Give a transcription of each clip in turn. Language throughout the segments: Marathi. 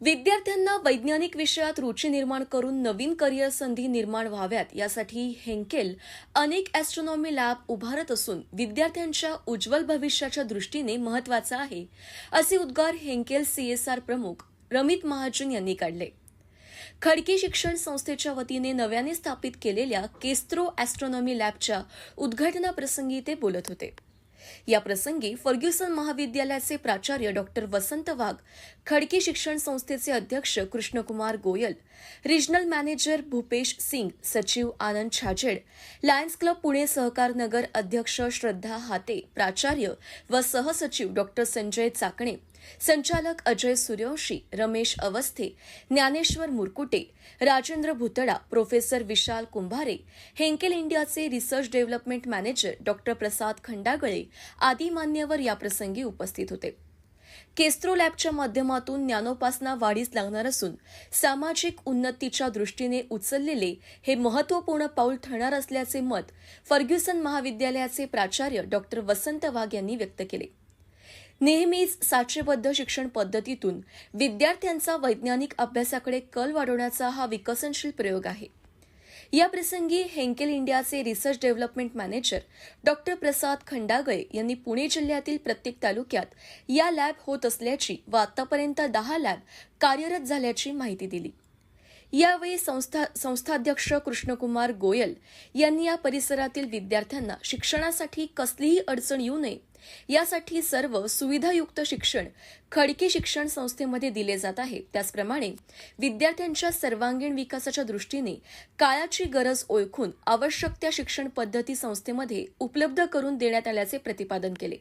विद्यार्थ्यांना वैज्ञानिक विषयात रुची निर्माण करून नवीन करिअर संधी निर्माण व्हाव्यात यासाठी हेंकेल अनेक ॲस्ट्रॉनॉमी लॅब उभारत असून विद्यार्थ्यांच्या उज्ज्वल भविष्याच्या दृष्टीने महत्त्वाचा आहे असे उद्गार हेंकेल सीएसआर प्रमुख रमित महाजन यांनी काढले. खडकी शिक्षण संस्थेच्या वतीने नव्याने स्थापित केलेल्या केस्त्रो ॲस्ट्रॉनॉमी लॅबच्या उद्घाटनाप्रसंगी ते बोलत होते. या प्रसंगी फर्ग्युसन महाविद्यालयाचे प्राचार्य डॉक्टर वसंत वाघ खडकी शिक्षण संस्थेचे अध्यक्ष कृष्णकुमार गोयल रिजनल मॅनेजर भूपेश सिंग सचिव आनंद छाजेड लायन्स क्लब पुणे सहकार नगर अध्यक्ष श्रद्धा हाते प्राचार्य व सहसचिव डॉक्टर संजय चाकणे संचालक अजय सूर्यवंशी रमेश अवस्थे ज्ञानेश्वर मुरकुटे राजेंद्र भुतडा प्रोफेसर विशाल कुंभारे हेंकेल इंडियाचे research development manager doctor Prasad Khandagale आदी मान्यवर याप्रसंगी उपस्थित होते. केस्त्रो लॅबच्या माध्यमातून ज्ञानोपासना वाढीस लागणार असून सामाजिक उन्नतीच्या दृष्टीने उचललेले हे महत्त्वपूर्ण पाऊल ठरणार असल्याचे मत फर्ग्युसन महाविद्यालयाचे प्राचार्य डॉक्टर वसंत वाघ यांनी व्यक्त केले. नेहमीच साचेबद्ध शिक्षण पद्धतीतून विद्यार्थ्यांचा वैज्ञानिक अभ्यासाकडे कल वाढवण्याचा हा विकसनशील प्रयोग आहे. या प्रसंगी हेंकेल इंडियाचे research development manager doctor Prasad Khandagale यांनी पुणे जिल्ह्यातील प्रत्येक तालुक्यात या लॅब होत असल्याची व आतापर्यंत दहा लॅब कार्यरत झाल्याची माहिती दिली. यावेळी संस्था संस्थाध्यक्ष कृष्णकुमार गोयल यांनी या परिसरातील विद्यार्थ्यांना शिक्षणासाठी कसलीही अडचण येऊ नये. यासाठी सर्व सुविधायुक्त शिक्षण खडकी शिक्षण संस्थेमध्ये दिले जात आहे. त्याचप्रमाणे विद्यार्थ्यांच्या सर्वांगीण विकासाच्या दृष्टीने काळाची गरज ओळखून आवश्यक त्या शिक्षण पद्धती संस्थेमध्ये उपलब्ध करून देण्यात आल्याचे प्रतिपादन केले.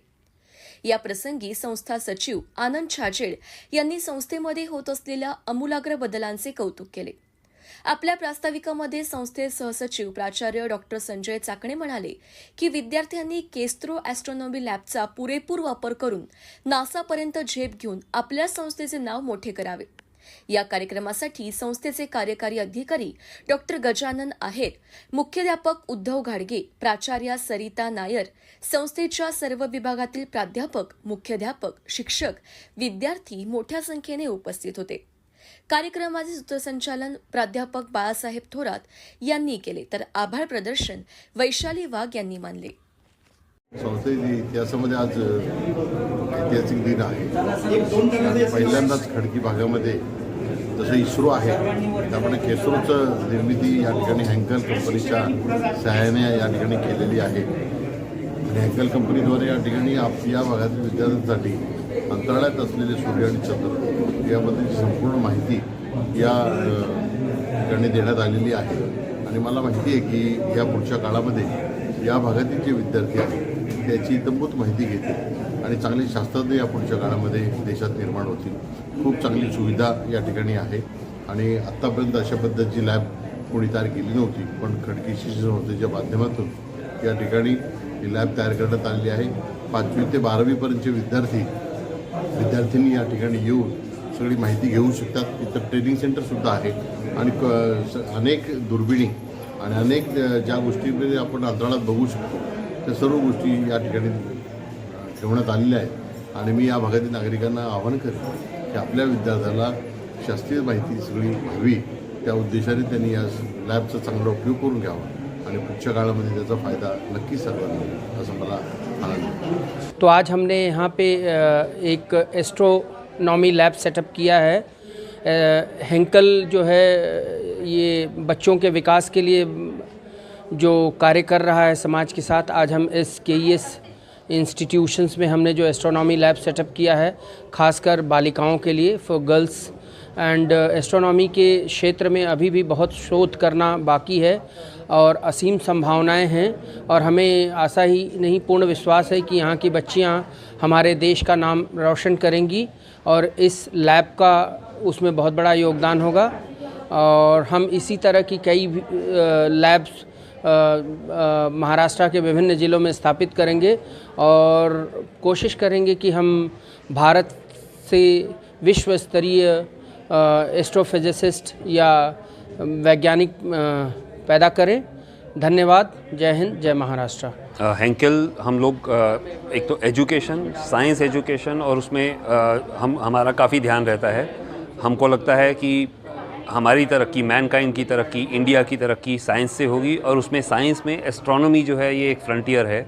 या प्रसंगी संस्था सचिव आनंद छाजेड यांनी संस्थेमध्ये होत असलेल्या अमूलाग्र बदलांचे कौतुक केले. आपल्या प्रास्ताविकामध्ये संस्थे सहसचिव प्राचार्य डॉक्टर संजय चाकणे म्हणाले की विद्यार्थ्यांनी केस्त्रो ॲस्ट्रॉनॉमी लॅबचा पुरेपूर वापर करून नासापर्यंत झेप घेऊन आपल्या संस्थेचे नाव मोठे करावे. या कार्यक्रमासाठी संस्थेचे कार्यकारी अधिकारी डॉक्टर गजानन आहेर मुख्याध्यापक उद्धव घाडगे प्राचार्या सरिता नायर संस्थेच्या सर्व विभागातील प्राध्यापक मुख्याध्यापक शिक्षक विद्यार्थी मोठ्या संख्येने उपस्थित होते. कार्यक्रमाचे सूत्रसंचालन प्राध्यापक बाळासाहेब थोरात यांनी केले. तर आभार प्रदर्शन वैशाली वाघ यांनी मानले. संस्थेच्या इतिहासामध्ये आज ऐतिहासिक दिन आहे. आणि पहिल्यांदाच खडकी भागामध्ये जसं इस्रो आहे त्यामुळे केसरोचं निर्मिती या ठिकाणी हँकल कंपनीच्या सहाय्याने या ठिकाणी केलेली आहे. आणि हँकल कंपनीद्वारे या ठिकाणी आप या भागातील विद्यार्थ्यांसाठी अंतराळात असलेले सूर्य आणि चंद्र याबद्दलची संपूर्ण माहिती या ठिकाणी देण्यात आलेली आहे. आणि मला माहिती आहे की या पुढच्या काळामध्ये या भागातील जे विद्यार्थी आहेत त्याची इतंभूत माहिती घेतील आणि चांगले शास्त्रज्ञ या पुढच्या काळामध्ये देशात निर्माण होतील. खूप चांगली सुविधा या ठिकाणी आहे. आणि आत्तापर्यंत अशा पद्धतीची लॅब कोणी तयार केली नव्हती पण खडकी संस्थेच्या माध्यमातून या ठिकाणी ही लॅब तयार करण्यात आलेली आहे. पाचवी ते बारावीपर्यंतचे विद्यार्थी विद्यार्थ्यांनी या ठिकाणी येऊन सगळी माहिती घेऊ शकतात. इथं ट्रेनिंग सेंटरसुद्धा आहे. आणि क- स- अनेक दुर्बिणी आणि अनेक ज्या गोष्टीमध्ये आपण अंतराळात बघू शकतो त्या सर्व गोष्टी या ठिकाणी ठेवण्यात आलेल्या आहेत. आणि मी या भागातील नागरिकांना आवाहन करेन की आपल्या विद्यार्थ्याला शास्त्रीय माहिती सगळी हवी. त्या उद्देशाने त्यांनी या लॅबचा चांगला उपयोग करून घ्यावा. आणि पुढच्या काळामध्ये त्याचा फायदा नक्कीच सर्वांना होईल असं मला आनंद तो आज हमने यहाँ पे एक एस्ट्रोनॉमी लैब सेटअप किया है। हेंकल जो है ये बच्चों के विकास के लिए जो कार्य कर रहा है समाज के साथ, आज हम एस के एस इंस्टीट्यूशंस में हमने जो एस्ट्रोनॉमी लैब सेटअप किया है, खासकर बालिकाओं के लिए फॉर गर्ल्स एंड एस्ट्रोनॉमी के क्षेत्र में अभी भी बहुत शोध करना बाकी है, और असीम संभावनाएँ हैं, और हमें आशा ही नहीं, पूर्ण विश्वास है कि यहाँ की बच्चियाँ हमारे देश का नाम रोशन करेंगी, और इस लैब का उसमें बहुत बड़ा योगदान होगा, और हम इसी तरह की कई लैब्स महाराष्ट्र के विभिन्न ज़िलों में स्थापित करेंगे और कोशिश करेंगे कि हम भारत से विश्व स्तरीय एस्ट्रोफिजिसिस्ट या वैज्ञानिक पैदा करें। धन्यवाद। जय हिंद, जय महाराष्ट्र। हेंकेल, हम लोग एक तो एजुकेशन, साइंस एजुकेशन और उसमें हम, हमारा काफ़ी ध्यान रहता है। हमको लगता है कि हमारी तरक्की मैनकाइंड की तरक्की इंडिया की तरक्की साइंस से होगी और उसमें साइंस में एस्ट्रोनॉमी जो है, ये एक फ्रंटियर है।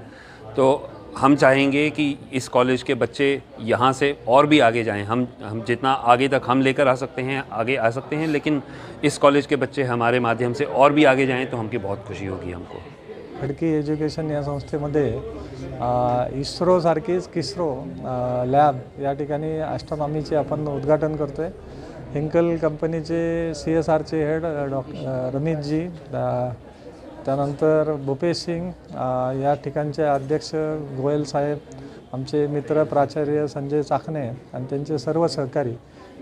तो हम चाहेंगे कि इस कॉलेज के बच्चे यहाँ से और भी आगे जाएँ। हम हम जितना आगे तक हम लेकर आ सकते हैं, आगे आ सकते हैं, लेकिन इस कॉलेज के बच्चे हमारे माध्यम से और भी आगे जाएँ तो हमकी बहुत खुशी होगी हमको। खडकी एज्युकेशन या संस्थेमध्ये इस्रोसारखीच किस्रो लॅब या ठिकाणी ॲस्ट्रॉनॉमीचे आपण उद्घाटन करतो आहे हिंकल कंपनीचे सी एस आरचे हेड डॉक रमेशजी त्यानंतर भूपेश सिंग uh, या ठिकाणचे अध्यक्ष गोयल साहेब आमचे मित्र प्राचार्य संजय चाखणे आणि त्यांचे सर्व सहकारी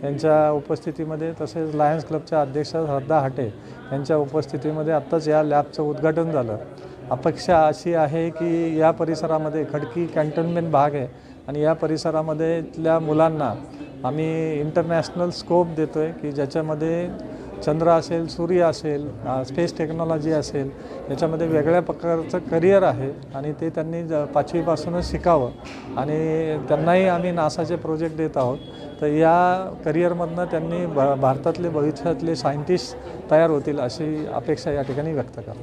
यांच्या उपस्थितीमध्ये तसेच लायन्स क्लबच्या अध्यक्ष श्रद्धा हाटे यांच्या उपस्थितीमध्ये आत्ताच या लॅबचं उद्घाटन झालं. अपेक्षा अशी आहे की या परिसरामध्ये खडकी कॅन्टोन्मेंट भाग आहे आणि या परिसरामध्ये इथल्या मुलांना आम्ही इंटरनॅशनल स्कोप देतो आहे की ज्याच्यामध्ये चंद्र असेल सूर्य असेल स्पेस टेक्नॉलॉजी असेल याच्यामध्ये वेगळ्या प्रकारचं करिअर आहे आणि ते त्यांनी ज पाचवीपासूनच शिकावं. आणि त्यांनाही आम्ही नासाचे प्रोजेक्ट देत आहोत. तर या करिअरमधनं त्यांनी भ भारतातले भविष्यातले सायंटिस्ट तयार होतील अशी अपेक्षा या ठिकाणी व्यक्त करतो.